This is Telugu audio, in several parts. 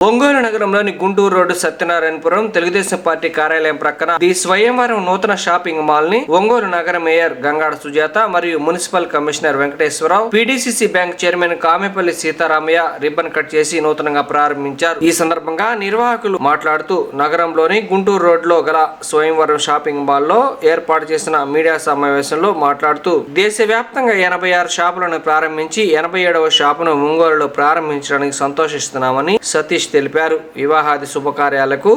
ఒంగోలు నగరంలోని గుంటూరు రోడ్డు సత్యనారాయణపురం తెలుగుదేశం పార్టీ కార్యాలయం ప్రక్కన ది స్వయంవరం నూతన షాపింగ్ మాల్ని ఒంగోలు నగర మేయర్ గంగాడ సుజాత మరియు municipal commissioner Venkateswara Rao PDCC bank chairman Kamepalli Seetharamaiah ribbon cut చేసి నూతనంగా ప్రారంభించారు. ఈ సందర్భంగా నిర్వాహకులు మాట్లాడుతూ నగరంలోని గుంటూరు రోడ్లో గల స్వయంవరం షాపింగ్ మాల్లో ఏర్పాటు చేసిన మీడియా సమావేశంలో మాట్లాడుతూ దేశవ్యాప్తంగా ఎనభై ఆరు షాపులను ప్రారంభించి ఎనభై ఏడవ షాపును ఒంగోలులో ప్రారంభించడానికి సంతోషిస్తున్నామని సతీష్ తెలిపారు. వివాహాది శుభకార్యాలకు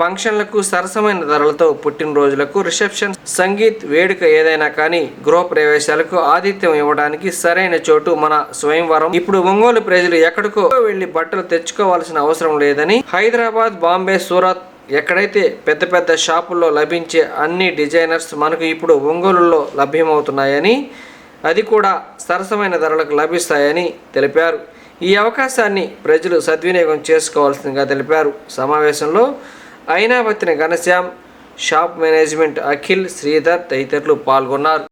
ఫంక్షన్లకు సరసమైన ధరలతో పుట్టినరోజులకు రిసెప్షన్ సంగీత్ వేడుక ఏదైనా కానీ గృహ ప్రవేశాలకు ఆతిథ్యం ఇవ్వడానికి సరైన చోటు మన స్వయంవరం. ఇప్పుడు ఒంగోలు ప్రజలు ఎక్కడికో వెళ్ళి బట్టలు తెచ్చుకోవాల్సిన అవసరం లేదని హైదరాబాద్ బాంబే సూరత్ ఎక్కడైతే పెద్ద పెద్ద షాపుల్లో లభించే అన్ని డిజైనర్స్ మనకు ఇప్పుడు ఒంగోలులో లభ్యమవుతున్నాయని అది కూడా సరసమైన ధరలకు లభిస్తాయని తెలిపారు. ఈ అవకాశాన్ని ప్రజలు సద్వినియోగం చేసుకోవాల్సిందిగా తెలిపారు. సమావేశంలో అయినావతిని ఘనశ్యామ్ షాప్ మేనేజ్మెంట్ అఖిల్ శ్రీధర్ తదితరులు పాల్గొన్నారు.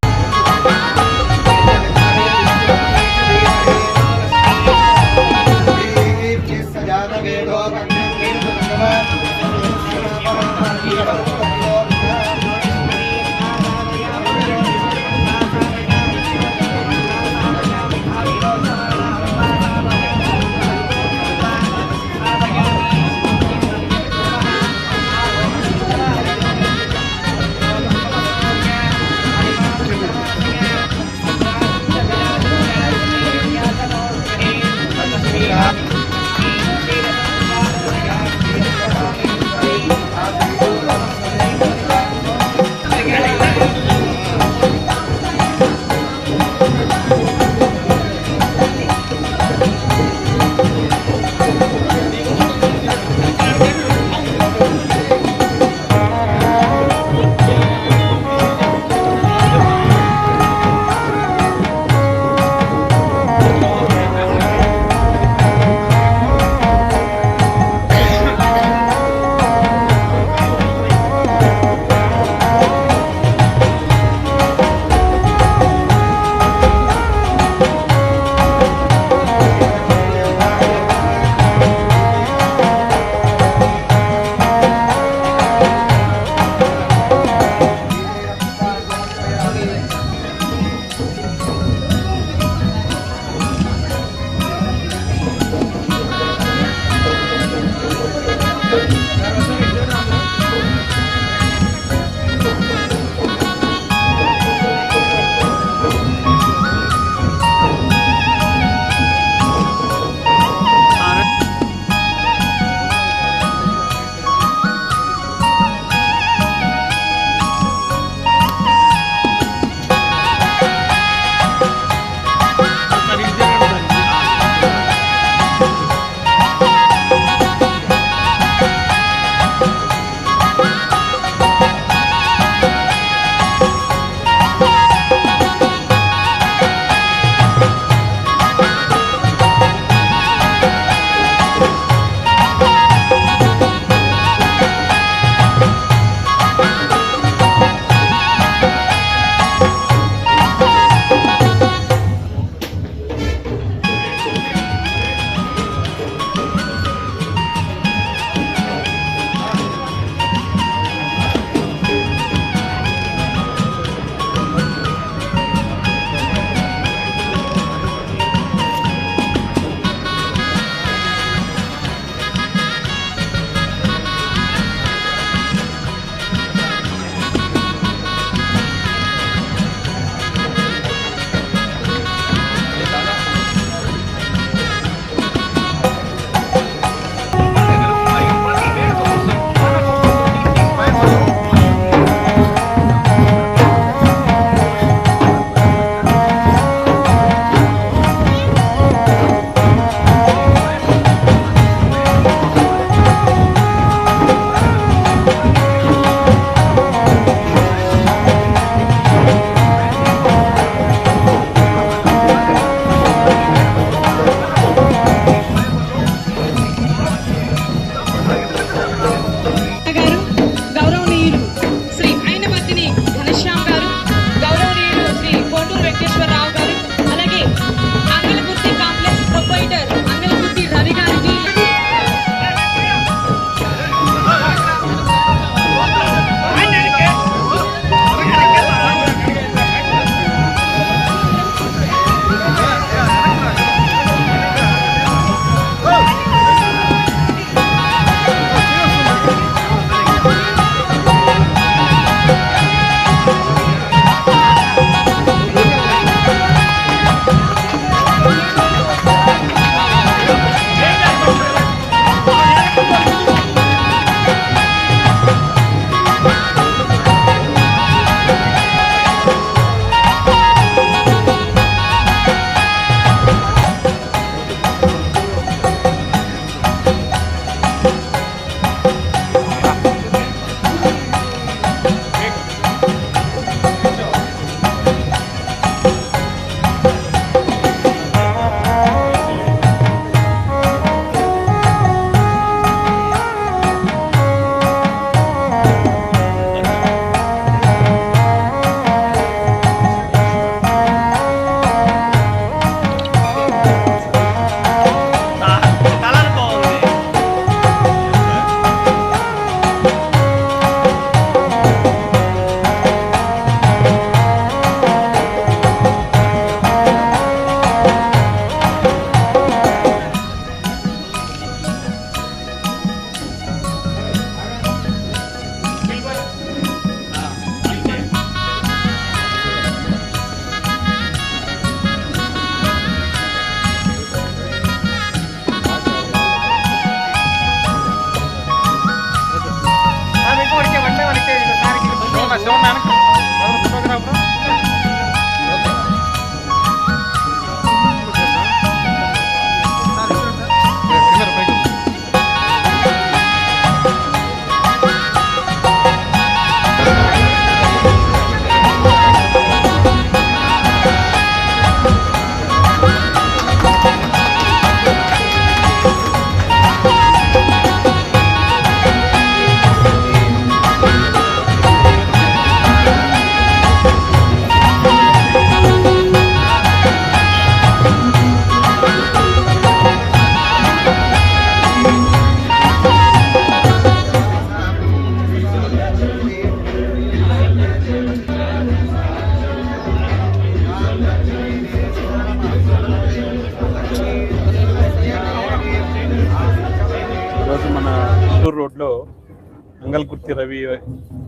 అంగల్గుర్తి రవి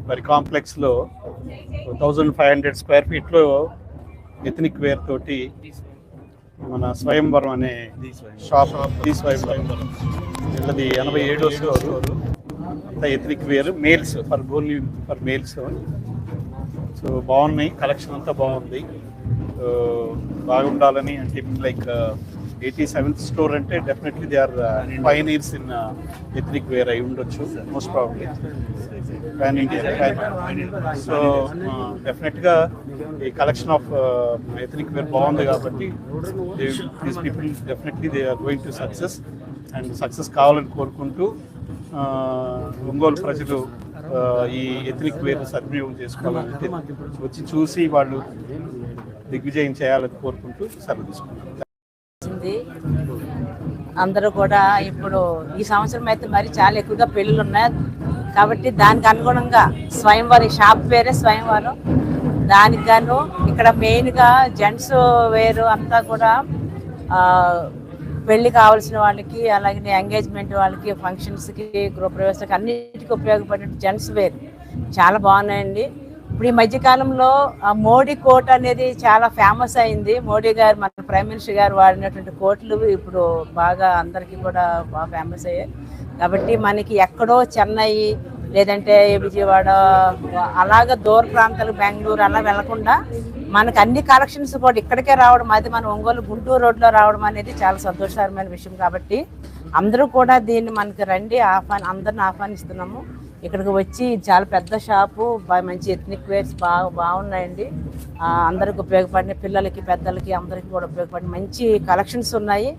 వారి కాంప్లెక్స్లో థౌజండ్ ఫైవ్ హండ్రెడ్ స్క్వేర్ ఫీట్లో ఎథనిక్ వేర్ తోటి మన స్వయంవరం అనే షాప్ ది స్వయంవరం. వీళ్ళది ఎనభై ఏడో స్టోర్ అంతా ethnic wear males for only for males so బాగున్నాయి. కలెక్షన్ అంతా బాగుంది. సో బాగుండాలని అంటే లైక్ ఎయిటీ సెవెంత్ స్టోర్ అంటే definitely they are years in ethnic wear అయి ఉండొచ్చు మోస్ట్ ప్రాబ్లీ ఇండియా సో డెఫినెట్గా ఈ కలెక్షన్ ఆఫ్ ఎథనిక్ వేర్ బాగుంది కాబట్టి these people definitely they are going to success and success కావాలని కోరుకుంటూ ఆ, ఒంగోలు ప్రజలు ఆ, ఈ ఎథనిక్ వేర్ సద్వినియోగం చేసుకోవాలంటే వచ్చి చూసి వాళ్ళు దిగ్విజయం చేయాలని కోరుకుంటూ సెలవు తీసుకుంటాం ఉంది. అందరూ కూడా ఇప్పుడు ఈ సంవత్సరం అయితే మరి చాలా ఎక్కువగా పెళ్ళిళ్ళు ఉన్నాయి. కాబట్టి దానికి అనుగుణంగా స్వయంవరం షాప్ వేరే స్వయంవరం దానికి గాను ఇక్కడ మెయిన్గా జెంట్స్ వేరు అంతా కూడా ఆ, పెళ్ళి కావాల్సిన వాళ్ళకి అలాగే ఎంగేజ్మెంట్ వాళ్ళకి ఫంక్షన్స్కి గృహప్రవేశాలకు అన్నిటికీ ఉపయోగపడే జెంట్స్ వేర్. చాలా బాగున్నాయండి. ఇప్పుడు ఈ మధ్యకాలంలో మోడీ కోట్ అనేది చాలా ఫేమస్ అయింది. మోడీ గారు మన ప్రైమ్ మినిస్టర్ గారు వాడినటువంటి కోట్లు ఇప్పుడు బాగా అందరికీ కూడా బాగా ఫేమస్ అయ్యాయి. కాబట్టి మనకి ఎక్కడో చెన్నై లేదంటే విజయవాడ అలాగ దూర ప్రాంతాలు బెంగళూరు అలా వెళ్ళకుండా మనకు అన్ని కలెక్షన్స్ కూడా ఇక్కడికే రావడం అది మన ఒంగోలు గుంటూరు రోడ్లో రావడం అనేది చాలా సంతోషకరమైన విషయం. కాబట్టి అందరూ కూడా దీన్ని మనకి రండి ఆహ్వాన్ అందరిని ఆహ్వానిస్తున్నాము. ఇక్కడికి వచ్చి చాలా పెద్ద షాపు బాగా మంచి ఎథ్నిక్ వేర్స్ బాగా బాగున్నాయండి. అందరికి ఉపయోగపడిన పిల్లలకి పెద్దలకి అందరికి కూడా ఉపయోగపడిన మంచి కలెక్షన్స్ ఉన్నాయి.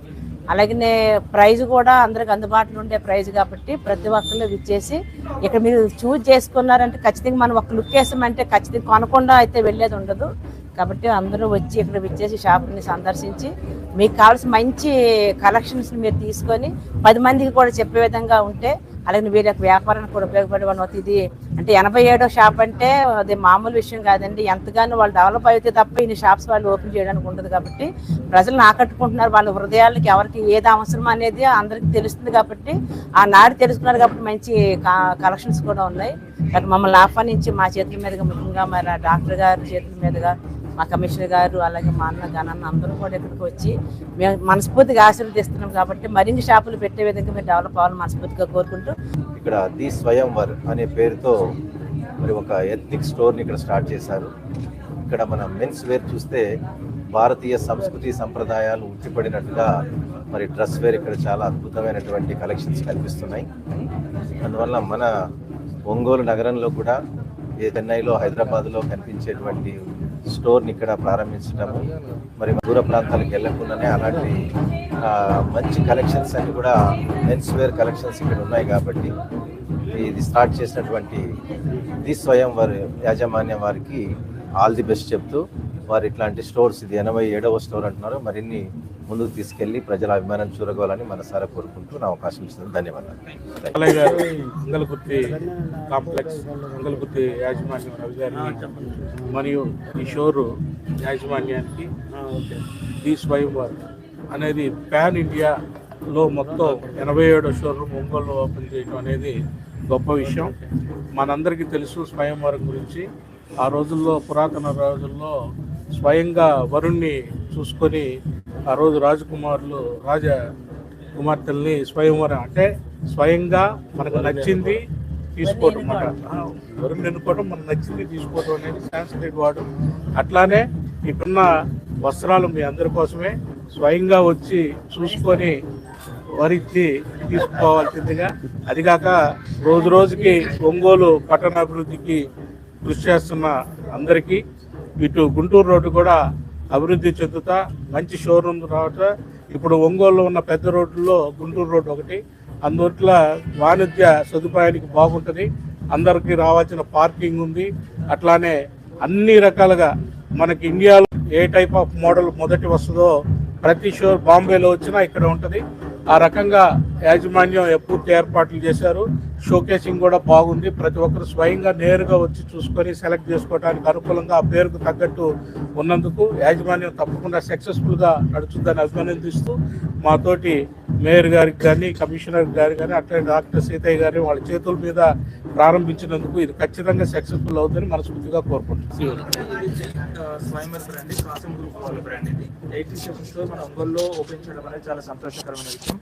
అలాగనే ప్రైజ్ కూడా అందరికి అందుబాటులో ఉండే ప్రైజ్ కాబట్టి ప్రతి ఒక్కళ్ళు ఇచ్చేసి ఇక్కడ మీరు చూజ్ చేసుకున్నారంటే ఖచ్చితంగా మనం ఒక లుక్ వేసామంటే ఖచ్చితంగా కొనకుండా అయితే వెళ్ళేది ఉండదు. కాబట్టి అందరూ వచ్చి ఇక్కడ విచ్చేసి షాప్ని సందర్శించి మీకు కావాల్సిన మంచి కలెక్షన్స్ మీరు తీసుకొని పది మందికి కూడా చెప్పే విధంగా ఉంటే అలాగే వీళ్ళకి వ్యాపారానికి కూడా ఉపయోగపడే అవుతుంది. ఇది అంటే ఎనభై ఏడో షాప్ అంటే అది మామూలు విషయం కాదండి. ఎంతగానో వాళ్ళు డెవలప్ అయితే తప్ప ఇన్ని షాప్స్ వాళ్ళు ఓపెన్ చేయడానికి ఉండదు కాబట్టి ప్రజలను ఆకట్టుకుంటున్నారు. వాళ్ళ హృదయాలకి ఎవరికి ఏది అవసరం అనేది అందరికీ తెలుస్తుంది కాబట్టి ఆ నాడు తెలుసుకున్నారు కాబట్టి మంచి కలెక్షన్స్ కూడా ఉన్నాయి. కాబట్టి మమ్మల్ని ఆహ్వానించి మా చేతుల మీదుగా ముఖ్యంగా మరి డాక్టర్ గారి చేతుల మీదుగా మా కమిషనర్ గారు అలాగే మా అన్న గణన్న అందరూ కూడా ఇక్కడికి వచ్చి మేము మనస్ఫూర్తిగా ఆశీర్వదిస్తున్నాం కాబట్టి మరిన్ని షాపులు పెట్టే విధంగా మేము డెవలప్ అవ్వాలని మనస్ఫూర్తిగా కోరుకుంటూ ఇక్కడ ది స్వయంవర్ అనే పేరుతో మరి ఒక ఎథ్నిక్ స్టోర్ని ఇక్కడ స్టార్ట్ చేశారు. ఇక్కడ మన మెన్స్ వేర్ చూస్తే భారతీయ సంస్కృతి సంప్రదాయాలు ఉట్టిపడినట్టుగా మరి డ్రెస్ వేర్ ఇక్కడ చాలా అద్భుతమైనటువంటి కలెక్షన్స్ కనిపిస్తున్నాయి. అందువల్ల మన ఒంగోలు నగరంలో కూడా ఏ చెన్నైలో హైదరాబాద్లో కనిపించేటువంటి స్టోర్ని ఇక్కడ ప్రారంభించడము. మరి దూర ప్రాంతాలకు వెళ్ళకుండానే అలాంటి మంచి కలెక్షన్స్ అన్ని కూడా మెన్స్ వేర్ కలెక్షన్స్ ఇక్కడ ఉన్నాయి కాబట్టి ఇది స్టార్ట్ చేసినటువంటి ది స్వయం వారి యాజమాన్యం వారికి ఆల్ ది బెస్ట్ చెప్తూ వారు ఇట్లాంటి స్టోర్స్ ఇది ఎనభై ఏడవ స్టోర్ అంటున్నారు. మరిన్ని ముందుకు తీసుకెళ్ళి ప్రజల అభిమానం చూరగోవాలని మనసారా కోరుకుంటూ నా అవకాశం ఇచ్చినందుకు ధన్యవాదాలు. గారు అంగలగుర్తి కాంప్లెక్స్ యాజమాన్యం రవి గారికి మరియు ఈ షోరు యాజమాన్యానికి ఈ స్వయంవర్ అనేది పాన్ ఇండియాలో మొత్తం ఎనభై ఏడో షోరూమ్ ఒంగోలు ఓపెన్ చేయడం అనేది గొప్ప విషయం. మనందరికీ తెలుసు స్వయంవరం గురించి. ఆ రోజుల్లో పురాతన రోజుల్లో స్వయంగా వరుణ్ణి చూసుకొని ఆ రోజు రాజకుమారులు రాజ కుమార్తెల్ని స్వయంవరం అంటే స్వయంగా మనకు నచ్చింది తీసుకోవటం మాట వరుణ్ ఎన్నుకోవడం మనకు నచ్చింది తీసుకోవటం అనేది సాంస్క్రిట్ వాడు. అట్లానే ఇక్కడున్న వస్త్రాలు మీ అందరి కోసమే స్వయంగా వచ్చి చూసుకొని వరించి తీసుకోవాల్సిందిగా. అదిగాక రోజు రోజుకి ఒంగోలు పట్టణాభివృద్ధికి కృషి చేస్తున్న అందరికీ ఇటు గుంటూరు రోడ్డు కూడా అభివృద్ధి చెందుతా మంచి షోరూమ్ రావటం ఇప్పుడు ఒంగోలులో ఉన్న పెద్ద రోడ్డులో గుంటూరు రోడ్డు ఒకటి. అందువల్ల వాణిజ్య సదుపాయానికి బాగుంటుంది. అందరికీ రావాల్సిన పార్కింగ్ ఉంది. అట్లానే అన్ని రకాలుగా మనకి ఇండియాలో ఏ టైప్ ఆఫ్ మోడల్ మొదటి వస్తుందో ప్రతి షో బాంబేలో వచ్చినా ఇక్కడ ఉంటుంది. ఆ రకంగా యాజమాన్యం పూర్తి ఏర్పాట్లు చేశారు? షోకేసింగ్ కూడా బాగుంది. ప్రతి ఒక్కరు స్వయంగా నేరుగా వచ్చి చూసుకొని సెలెక్ట్ చేసుకోవడానికి అనుకూలంగా ఆ పేరుకు తగ్గట్టు ఉన్నందుకు యాజమాన్యం తప్పకుండా సక్సెస్ఫుల్గా నడుచుందని అభినందిస్తూ మాతోటి మేయర్ గారికి కానీ కమిషనర్ గారి కానీ అట్లే డాక్టర్ సీతయ్య గారి వాళ్ళ చేతుల మీద ప్రారంభించినందుకు ఇది ఖచ్చితంగా సక్సెస్ఫుల్ అవుతుందని మనస్ఫూర్తిగా కోరుకుంటున్నాం. స్వయంవర్ బ్రాండ్ కాసం గ్రూప్ వాళ్ళ బ్రాండ్ ఇది ఎయిటీ సెవెన్ స్టోర్ మన ఒంగోలులో ఓపెన్ చేయడం అనేది చాలా సంతోషకరమైన విషయం.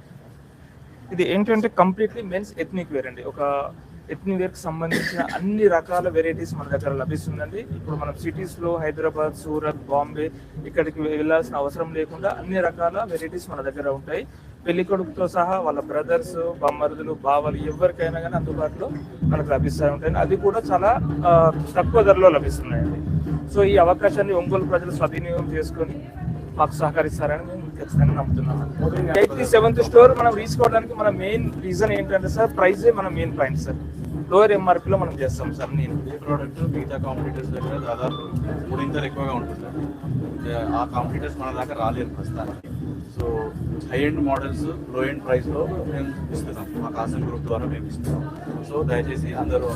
ఇది ఏంటంటే కంప్లీట్లీ మెన్స్ ఎథ్నిక్ వేర్ అండి. ఒక ఎథ్నిక్ వేర్ సంబంధించిన అన్ని రకాల వెరైటీస్ మన దగ్గర లభిస్తుందండి. ఇప్పుడు మనం సిటీస్లో హైదరాబాద్ సూరత్ బాంబే ఇక్కడికి వెళ్ళాల్సిన అవసరం లేకుండా అన్ని రకాల వెరైటీస్ మన దగ్గర ఉంటాయి. పెళ్ళి కొడుకుతో సహా వాళ్ళ బ్రదర్స్ బమ్మరుదులు బావలు ఎవరికైనా కానీ అందుబాటులో మనకు లభిస్తూ ఉంటాయి అది కూడా చాలా తక్కువ ధరలో లభిస్తున్నాయండి. సో ఈ అవకాశాన్ని ఒంగోలు ప్రజలు సద్వినియోగం చేసుకొని మాకు సహకరిస్తారని మేము ఖచ్చితంగా నమ్ముతున్నాం. ఎయిటీ సెవెంత్ స్టోర్ మనం రీచ్ కావడానికి మన మెయిన్ రీజన్ ఏంటంటే సార్ ప్రైజే మన main point sir. Lower MRP లో మనం చేస్తాం సార్ నేను. ఈ ప్రోడక్ట్ మిగతా కాంపిటీటర్స్ దగ్గర దాదాపు మూడింతలు ఎక్కువగా ఉంటుంది ఆ కాంపిటీటర్స్ మన దాకా రాలేరు ప్రస్తుతానికి. సో హై ఎండ్ మోడల్స్లో ఎండ్ ప్రైస్లో మేము ఇస్తున్నాం. మా కాసన్ గ్రూప్ ద్వారా మేము ఇస్తున్నాం. సో దయచేసి అందరూ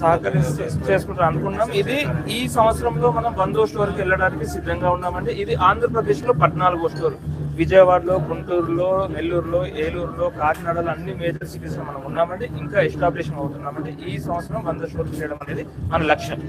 సహకరిస్తూ చేసుకుంటాం అనుకున్నాం ఇది ఈ సంవత్సరంలో మనం బంధు స్టోర్కి వెళ్ళడానికి సిద్ధంగా ఉన్నామండి ఇది ఆంధ్రప్రదేశ్లో పద్నాలుగో స్టోర్ విజయవాడలో గుంటూరులో నెల్లూరులో ఏలూరులో కాకినాడలో అన్ని మేజర్ సిటీస్లో మనం ఉన్నామంటే ఇంకా ఎస్టాబ్లిష్ అవుతున్నామంటే ఈ సంవత్సరం వంద స్టోర్ చేయడం అనేది మన లక్ష్యం.